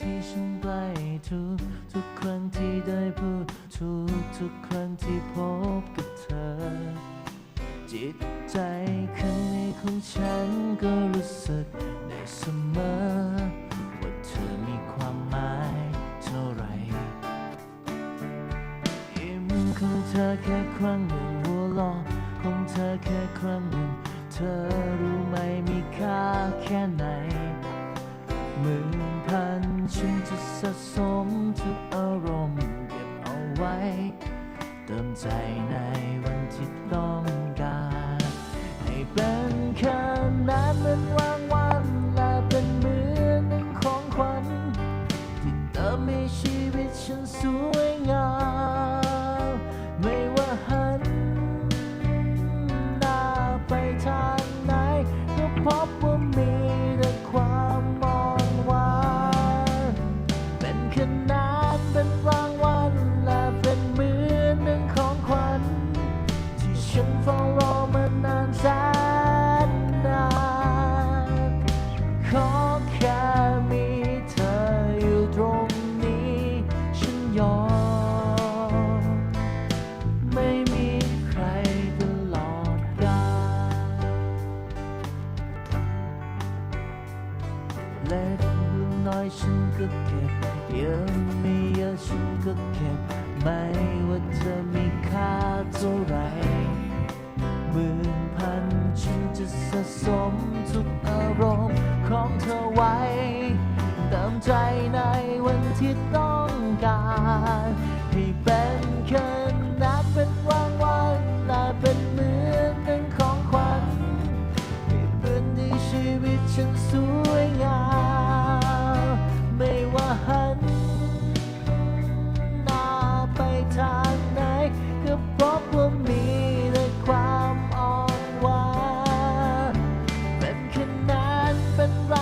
ที่ฉันใกล้ทุกทุกครั้งที่ได้พูดทุกทุกครั้งที่พบกับเธอ จิตใจข้างในของฉันก็รู้สึกได้เสมอ ว่าเธอมีความหมายเท่าไหรยิ้มของเธอแค่ครั้งหนึ่งหัวเราะของเธอแค่ครั้งหนึ่ง เธอรู้ไหมมีค่าแค่ไหนมื่นพันฉันจะ สะสมทุกอารมณ์เก็บเอาไว้ เติมใจในวันที่ต้องการให้เป็นขนาดเป็นวางวันและเป็นเหมือนหนึ่งของขวัญที่เติมให้ชีวิตฉันสวยงาม ขนาดเป็นรางวัลและเป็นเหมือนหนึ่งของขวัญที่ฉันเฝ้ารอมานานแสนนานขอแค่มีเธออยู่ตรงนี้ฉันยอมไม่มีใครตลอดกาลเล็กหรือ น้อยฉันก็เก็บเยอะไม่เยอะฉันก็เก็บ ไม่ว่าเธอมีค่าเท่าไรหมื่นพันฉันจะสะสมทุกอารมณ์ของเธอไว้เติมใจในวันที่ต้องการให้เป็นแค่นับเป็นรางวัลและเป็นเหมือนหนึ่งของขวัญให้เป็นที่ชีวิตฉันสวยงาม ดเ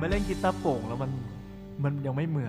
ไปเล่นกีตาร์โป่งแล้วมันมันยังไม่เหมือน